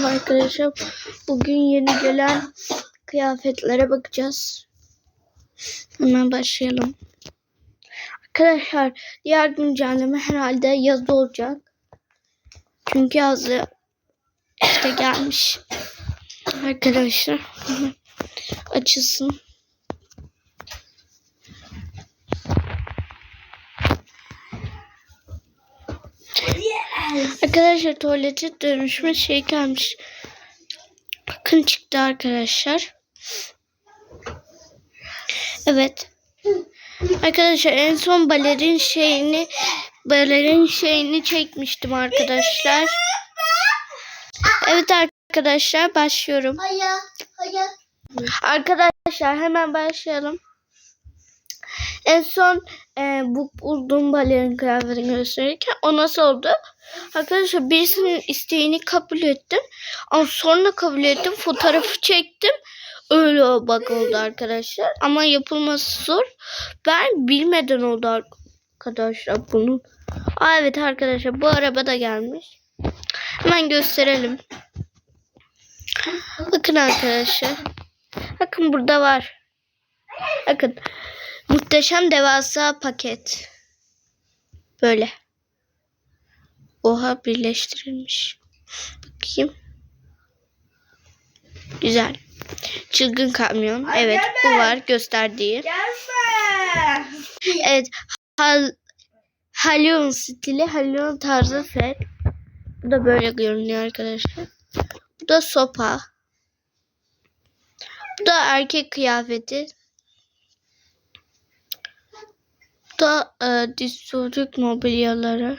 Merhaba arkadaşlar. Bugün yeni gelen kıyafetlere bakacağız. Hemen başlayalım. Arkadaşlar diğer güncelleme herhalde yazı olacak. Çünkü yazı işte gelmiş. Arkadaşlar açılsın. Arkadaşlar tuvalete dönüşme şey gelmiş. Bakın çıktı arkadaşlar. Evet. Arkadaşlar en son balerin şeyini balerin şeyini çekmiştim arkadaşlar. Evet arkadaşlar başlıyorum. Arkadaşlar hemen başlayalım. En son e, bu bulduğum balerin kıyafetini gösterirken o nasıl oldu? Arkadaşlar birisinin isteğini kabul ettim. Ama sonra kabul ettim. Fotoğrafı çektim. Öyle o bak oldu arkadaşlar. Ama yapılması zor. Ben bilmeden oldu arkadaşlar bunun. Aa, evet arkadaşlar bu araba da gelmiş. Hemen gösterelim. Bakın arkadaşlar. Bakın burada var. Bakın. Muhteşem devasa paket. Böyle. Oha birleştirilmiş. Bakayım. Güzel. Çılgın kamyon. Evet bu var gösterdiği. Gelme. Evet. Hal Halyon stili, Halyon tarzı set. Bu da böyle görünüyor arkadaşlar. Bu da sopa. Bu da erkek kıyafeti. Bu da e, dispotik mobilyaları.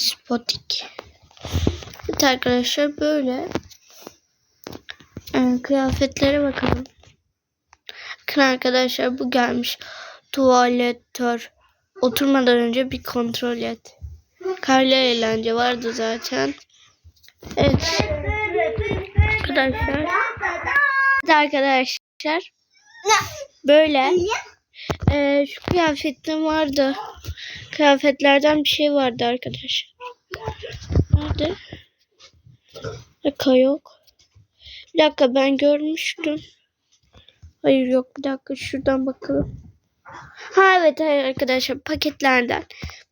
Dispotik. Evet arkadaşlar böyle. E, kıyafetlere bakalım. Bakın arkadaşlar bu gelmiş. Tuvaletör. Oturmadan önce bir kontrol et. Karlı eğlence vardı zaten. Evet. Arkadaşlar. Evet arkadaşlar. Böyle. Ee, şu kıyafetim vardı. Kıyafetlerden bir şey vardı arkadaşlar. Nerede? Dakika yok. Bir dakika ben görmüştüm. Hayır yok bir dakika şuradan bakalım. Ha evet hayır arkadaşlar paketlerden.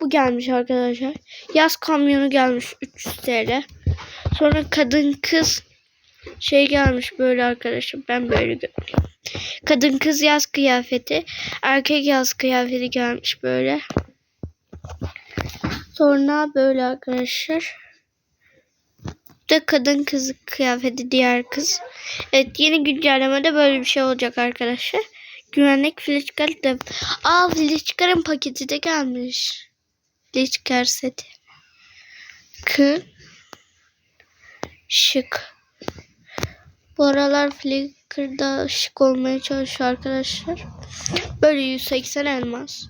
Bu gelmiş arkadaşlar. Yaz kamyonu gelmiş 300 TL. Sonra kadın kız şey gelmiş böyle arkadaşlar. Ben böyle görüyorum. Kadın kız yaz kıyafeti. Erkek yaz kıyafeti gelmiş böyle. Sonra böyle arkadaşlar. Da kadın kız kıyafeti diğer kız. Evet yeni güncellemede böyle bir şey olacak arkadaşlar. Güvenlik Flitchcar da. Aa Flitchcar'ın paketi de gelmiş. Flitchcar seti. Kı. Şık. Bu aralar Flickr'da şık olmaya çalışıyor arkadaşlar. Böyle 180 elmas.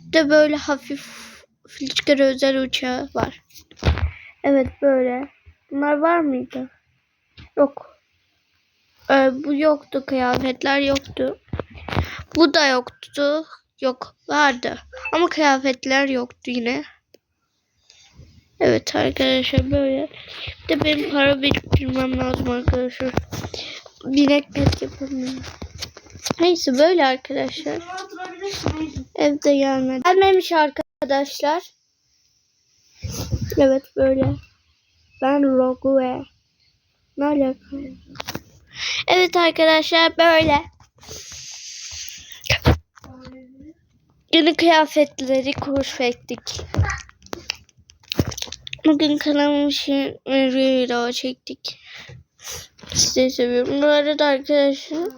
De böyle hafif Flitchcar özel uçağı var. Evet böyle. Bunlar var mıydı? Yok. Ee, bu yoktu. Kıyafetler yoktu. Bu da yoktu. Yok vardı. Ama kıyafetler yoktu yine. Evet arkadaşlar böyle. Bir de benim para biriktirmem lazım arkadaşlar. Binek pet yapamıyorum. Neyse böyle arkadaşlar. Evde gelmedi. Gelmemiş arkadaşlar. Evet böyle. Ben Rogue. Ne alaka? Evet arkadaşlar böyle. Yeni kıyafetleri keşfettik. Bugün kanalım için video çektik. Sizi seviyorum. Bu arada arkadaşlar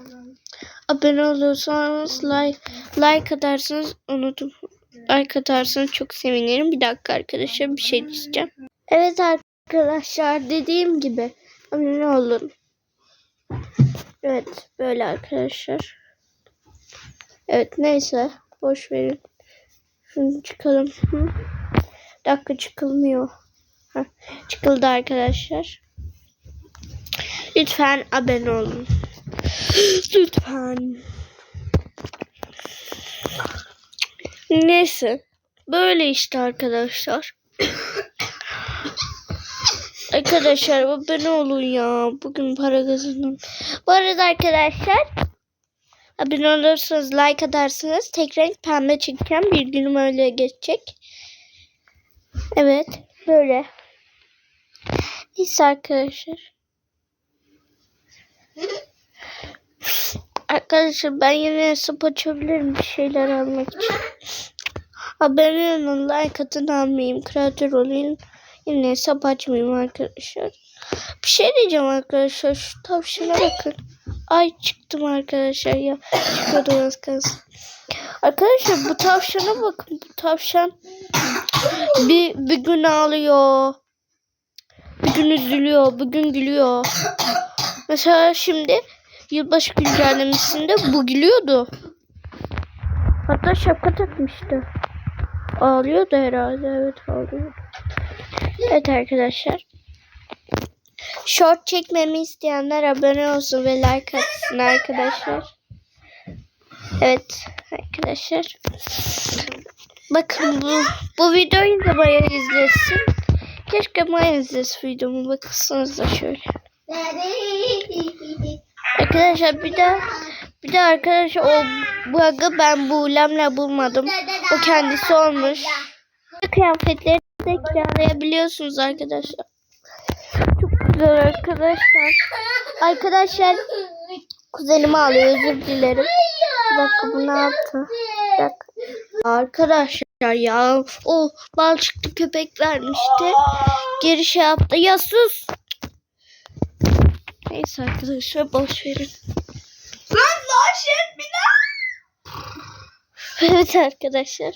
abone olursanız like, like atarsanız unutun. Like atarsanız çok sevinirim. Bir dakika arkadaşlar bir şey diyeceğim. Evet arkadaşlar dediğim gibi abone olun. Evet böyle arkadaşlar. Evet neyse boş verin. Şunu çıkalım. Hı? Dakika çıkılmıyor. Heh, çıkıldı arkadaşlar. Lütfen abone olun. Lütfen. Neyse. Böyle işte arkadaşlar. Arkadaşlar abone olun ya. Bugün para kazandım. Bu arada arkadaşlar abone olursanız like atarsanız tek renk pembe çekeceğim. Bir günüm öyle geçecek. Evet. Böyle. Neyse arkadaşlar. Arkadaşlar ben yine hesap açabilirim bir şeyler almak için. Abone olun, like atın almayayım, kreatör olayım. Yine hesap açmayayım arkadaşlar. Bir şey diyeceğim arkadaşlar. Şu tavşana bakın. Ay çıktım arkadaşlar ya. Çıkıyordum az kalsın. Arkadaşlar bu tavşana bakın. Bu tavşan bir, bir gün ağlıyor. Bir gün üzülüyor. Bir gün gülüyor. Mesela şimdi yılbaşı güncellemesinde bu gülüyordu. Hatta şapka takmıştı. Ağlıyordu herhalde. Evet ağlıyordu. Evet arkadaşlar. Short çekmemi isteyenler abone olsun ve like atsın arkadaşlar. Evet arkadaşlar. Bakın bu, bu videoyu da Maya izlesin. Keşke Maya izlesin videomu. Bakırsanız da şöyle. Arkadaşlar bir de bir de arkadaşlar o bug'ı ben buğulemle bulmadım. O kendisi olmuş. Kıyafetleri de kiralayabiliyorsunuz arkadaşlar. Çok güzel arkadaşlar. Arkadaşlar kuzenimi alıyor özür dilerim. Bir dakika bu ne yaptı? Arkadaşlar ya o bal çıktı köpek vermişti. Geri şey yaptı. Ya sus. Neyse arkadaşlar boş verin. Lan loşet bir Evet arkadaşlar.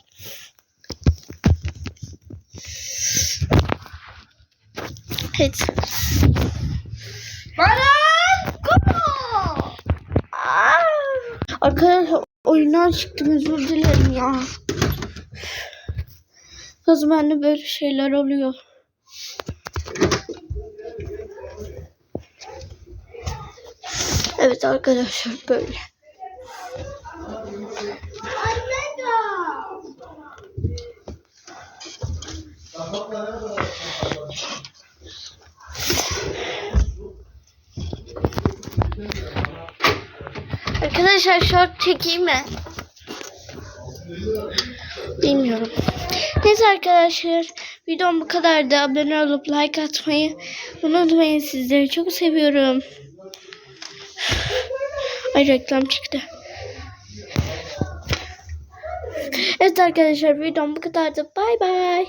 Evet. Baran! Go! Arkadaşlar oyundan çıktım özür dilerim ya. Kız bende böyle şeyler oluyor. Evet arkadaşlar böyle. Arkadaşlar short çekeyim mi? Bilmiyorum. Neyse arkadaşlar videom bu kadardı. Abone olup like atmayı unutmayın. Sizleri çok seviyorum. Ay reklam çıktı. Evet arkadaşlar videom bu kadardı. Bay bay.